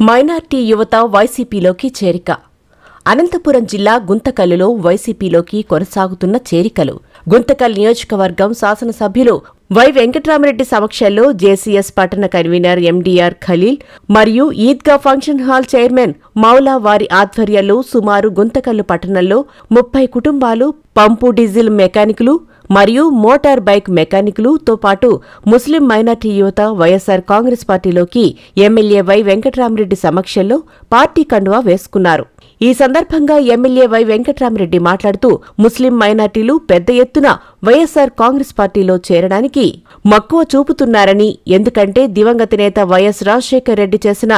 Minority యువత వైసీపీలోకి చేరిక. అనంతపురం జిల్లా గుంతకల్లులో వైసీపీలోకి కొనసాగుతున్న చేరికలు. గుంతకల్ నియోజకవర్గం శాసనసభ్యులు వై వెంకటరామరెడ్డి సమక్షంలో జేసీఎస్ పట్టణ కన్వీనర్ ఎండీఆర్ ఖలీల్ మరియు Idgah function hall chairman Maula వారి ఆధ్వర్యంలో సుమారు గుంతకల్లు పట్టణంలో ముప్పై కుటుంబాలు పంపు డీజిల్ మెకానికులు మరియు మోటార్ బైక్ మెకానిక్లు తో పాటు ముస్లిం మైనార్టీ యువత వైఎస్సార్ కాంగ్రెస్ పార్టీలోకి ఎమ్మెల్యే వై వెంకట్రామరెడ్డి సమక్షంలో పార్టీ కండువా వేసుకున్నారు. ఈ సందర్భంగా ఎమ్మెల్యే వై వెంకట్రామరెడ్డి మాట్లాడుతూ ముస్లిం మైనార్టీలు పెద్ద ఎత్తున వైఎస్సార్ కాంగ్రెస్ పార్టీలో చేరడానికి మక్కువ చూపుతున్నారని ఎందుకంటే దివంగత నేత వైఎస్ రాజశేఖర్ రెడ్డి చేసిన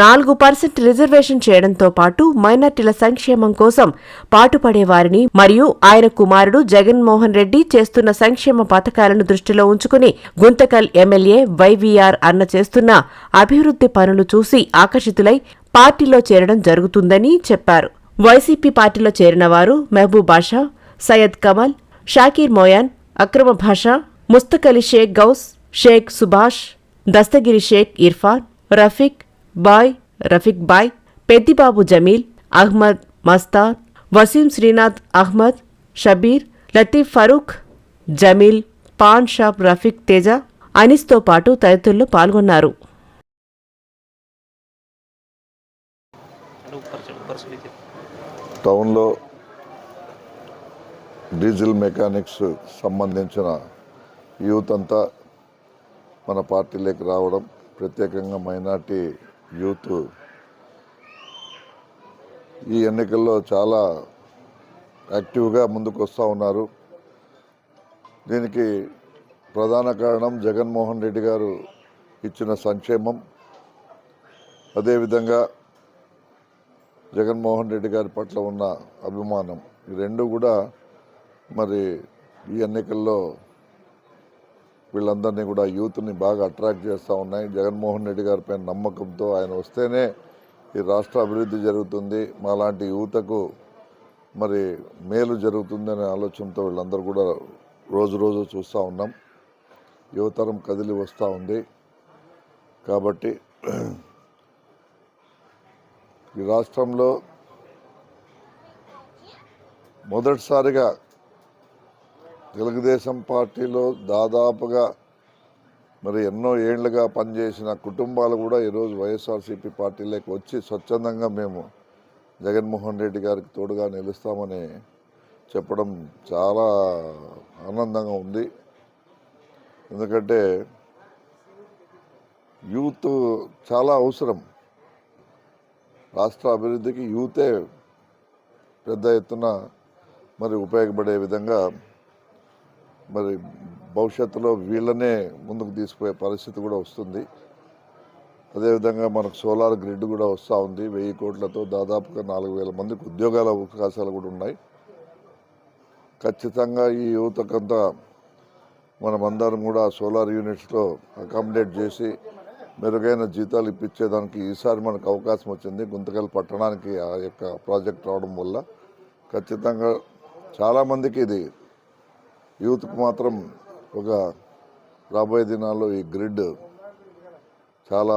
నాలుగు పర్సెంట్ రిజర్వేషన్ చేయడంతో పాటు మైనార్టీల సంక్షేమం కోసం పాటుపడేవారని మరియు ఆయన కుమారుడు జగన్మోహన్ రెడ్డి చేస్తున్న సంక్షేమ పథకాలను దృష్టిలో ఉంచుకుని గుంతకల్ ఎమ్మెల్యే వైవీఆర్ అన్న చేస్తున్న అభివృద్ధి పనులు చూసి ఆకర్షితులై పార్టీలో చేరడం జరుగుతుందని చెప్పారు. వైసీపీ పార్టీలో చేరిన వారు మహబూబ్ బాషా సయ్యద్ కమల్ షాకీర్ మోయాన్ అక్రమ భాషా ముస్తకలి షేక్ గౌస్ షేక్ సుభాష్ దస్తగిరి షేక్ ఇర్ఫాన్ రఫీక్ బాయ్ రఫీక్ బాయ్ పెద్దిబాబు జమీల్ అహ్మద్ మస్తార్ వసీం శ్రీనాథ్ అహ్మద్ షబీర్ లతీఫ్ ఫరూక్ జమీల్ పాన్ షాప్ రఫీక్ తేజ అనిస్తో పాటు తదితరులు పాల్గొన్నారు. టౌన్లో డీజిల్ మెకానిక్స్ సంబంధించిన యూత్ అంతా మన పార్టీలోకి రావడం ప్రత్యేకంగా మైనార్టీ యూత్. ఈ ఎన్నికల్లో చాలా యాక్టివ్గా ముందుకు వస్తూ ఉన్నారు. దీనికి ప్రధాన కారణం జగన్మోహన్ రెడ్డి గారు ఇచ్చిన సంక్షేమం. అదేవిధంగా జగన్మోహన్ రెడ్డి గారి పట్ల ఉన్న అభిమానం. ఈ రెండు కూడా మరి ఈ ఎన్నికల్లో వీళ్ళందరినీ కూడా యూత్ని బాగా అట్రాక్ట్ చేస్తూ ఉన్నాయి. జగన్మోహన్ రెడ్డి గారిపై నమ్మకంతో ఆయన వస్తేనే ఈ రాష్ట్ర అభివృద్ధి జరుగుతుంది. మాలాంటి యువతకు మరి మేలు జరుగుతుందనే ఆలోచనతో వీళ్ళందరూ కూడా రోజు రోజు చూస్తూ ఉన్నాం. యువతరం కదిలి వస్తూ ఉంది. కాబట్టి ఈ రాష్ట్రంలో మొదటిసారిగా తెలుగుదేశం పార్టీలో దాదాపుగా మరి ఎన్నో ఏళ్ళుగా పనిచేసిన కుటుంబాలు కూడా ఈరోజు వైఎస్ఆర్సీపీ పార్టీలోకి వచ్చి స్వచ్ఛందంగా మేము జగన్మోహన్ రెడ్డి గారికి తోడుగా నిలుస్తామని చెప్పడం చాలా ఆనందంగా ఉంది. ఎందుకంటే యూత్ చాలా అవసరం. రాష్ట్ర అభివృద్ధికి యూతే పెద్ద ఎత్తున మరి ఉపయోగపడే విధంగా మరి భవిష్యత్తులో వీళ్ళనే ముందుకు తీసుకుపోయే పరిస్థితి కూడా వస్తుంది. అదేవిధంగా మనకు సోలార్ గ్రిడ్ కూడా వస్తూ ఉంది. వెయ్యి కోట్లతో దాదాపుగా నాలుగు వేల మందికి ఉద్యోగాల అవకాశాలు కూడా ఉన్నాయి. ఖచ్చితంగా ఈ యువతకంతా మనమందరం కూడా సోలార్ యూనిట్స్లో అకామిడేట్ చేసి మెరుగైన జీతాలు ఇప్పించేదానికి ఈసారి మనకు అవకాశం వచ్చింది. గుంతకల్ పట్టణానికి ఆ యొక్క ప్రాజెక్ట్ రావడం వల్ల ఖచ్చితంగా చాలామందికి ఇది యూత్కు మాత్రం ఒక రాబోయే దినాల్లో ఈ గ్రిడ్ చాలా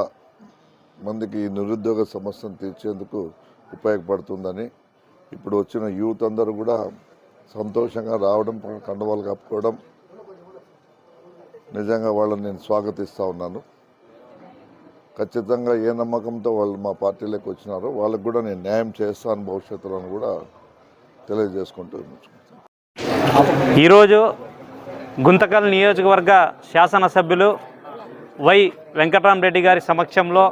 మందికి ఈ నిరుద్యోగ సమస్యను తీర్చేందుకు ఉపయోగపడుతుందని. ఇప్పుడు వచ్చిన యూత్ అందరూ కూడా సంతోషంగా రావడం కండవాలు కప్పుకోవడం నిజంగా వాళ్ళని నేను స్వాగతిస్తూ ఉన్నాను. ఖచ్చితంగా ఏ నమ్మకంతో వాళ్ళు మా పార్టీలోకి వచ్చినారో వాళ్ళకు కూడా నేను న్యాయం చేస్తాను భవిష్యత్తులో కూడా తెలియజేసుకుంటూ ఈరోజు గుంతకల్ నియోజకవర్గ శాసనసభ్యులు వై వెంకటరామరెడ్డి గారి సమక్షంలో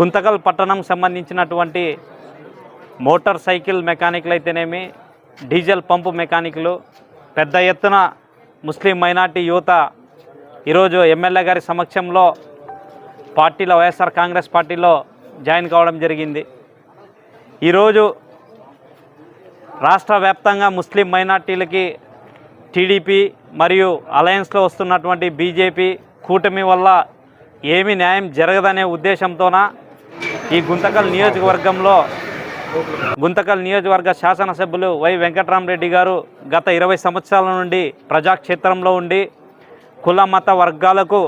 గుంతకల్ పట్టణం సంబంధించినటువంటి మోటార్ సైకిల్ మెకానిక్లు అయితేనేమి డీజిల్ పంపు మెకానిక్లు పెద్ద ఎత్తున ముస్లిం మైనార్టీ యువత ఈరోజు ఎమ్మెల్యే గారి సమక్షంలో పార్టీలో వైఎస్ఆర్ కాంగ్రెస్ పార్టీలో జాయిన్ కావడం జరిగింది. ఈరోజు రాష్ట్ర వ్యాప్తంగా ముస్లిం మైనార్టీలకి టీడీపీ మరియు అలయన్స్లో వస్తున్నటువంటి బీజేపీ కూటమి వల్ల ఏమి న్యాయం జరగదనే ఉద్దేశంతోన ఈ గుంతకల్ నియోజకవర్గంలో గుంతకల్ నియోజకవర్గ శాసనసభ్యులు వై వెంకటరామరెడ్డి గారు గత ఇరవై సంవత్సరాల నుండి ప్రజాక్షేత్రంలో ఉండి కుల మత వర్గాలకు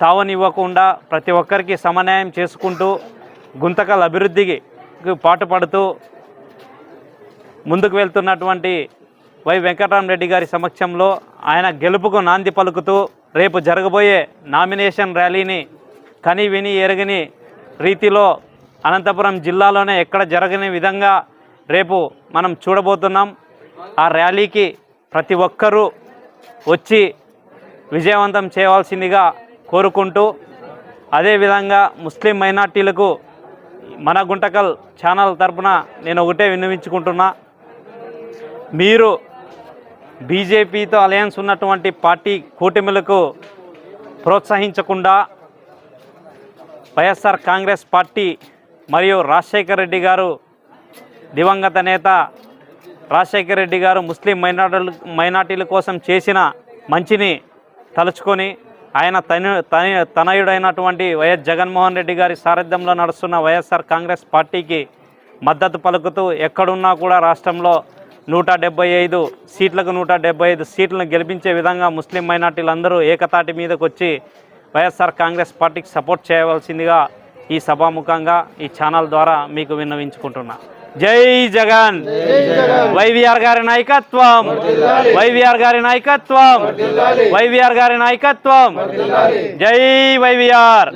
తావనివ్వకుండా ప్రతి ఒక్కరికి సమన్యాయం చేసుకుంటూ గుంతకల్ అభివృద్ధికి పాటుపడుతూ ముందుకు వెళ్తున్నటువంటి వై వెంకటరామరెడ్డి గారి సమక్షంలో ఆయన గెలుపుకు నాంది పలుకుతూ రేపు జరగబోయే నామినేషన్ ర్యాలీని కని విని ఎరగని రీతిలో అనంతపురం జిల్లాలోనే ఎక్కడ జరగని విధంగా రేపు మనం చూడబోతున్నాం. ఆ ర్యాలీకి ప్రతి ఒక్కరూ వచ్చి విజయవంతం చేయవలసిందిగా కోరుకుంటూ అదేవిధంగా ముస్లిం మైనార్టీలకు మన గుంటకల్ ఛానల్ తరపున నేను ఒకటే విన్నవించుకుంటున్నా. మీరు బీజేపీతో అలయన్స్ ఉన్నటువంటి పార్టీ కూటమిలకు ప్రోత్సహించకుండా వైఎస్ఆర్ కాంగ్రెస్ పార్టీ మరియు రాజశేఖర రెడ్డి గారు దివంగత నేత రాజశేఖర రెడ్డి గారు ముస్లిం మైనార్టీలు మైనార్టీల కోసం చేసిన మంచిని తలుచుకొని ఆయన తను తన తనయుడైనటువంటి వైఎస్ జగన్మోహన్ రెడ్డి గారి సారథ్యంలో నడుస్తున్న వైఎస్ఆర్ కాంగ్రెస్ పార్టీకి మద్దతు పలుకుతూ ఎక్కడున్నా కూడా రాష్ట్రంలో నూట డెబ్బై ఐదు సీట్లకు నూట డెబ్బై ఐదు సీట్లను గెలిపించే విధంగా ముస్లిం మైనార్టీలందరూ ఏకతాటి మీదకు వచ్చి వైఎస్ఆర్ కాంగ్రెస్ పార్టీకి సపోర్ట్ చేయవలసిందిగా ఈ సభాముఖంగా ఈ ఛానల్ ద్వారా మీకు విన్నవించుకుంటున్నా. జై జగన్! వైవిఆర్ గారి నాయకత్వం! వైవిఆర్ గారి నాయకత్వం! వైవిఆర్ గారి నాయకత్వం! జై వైవిఆర్!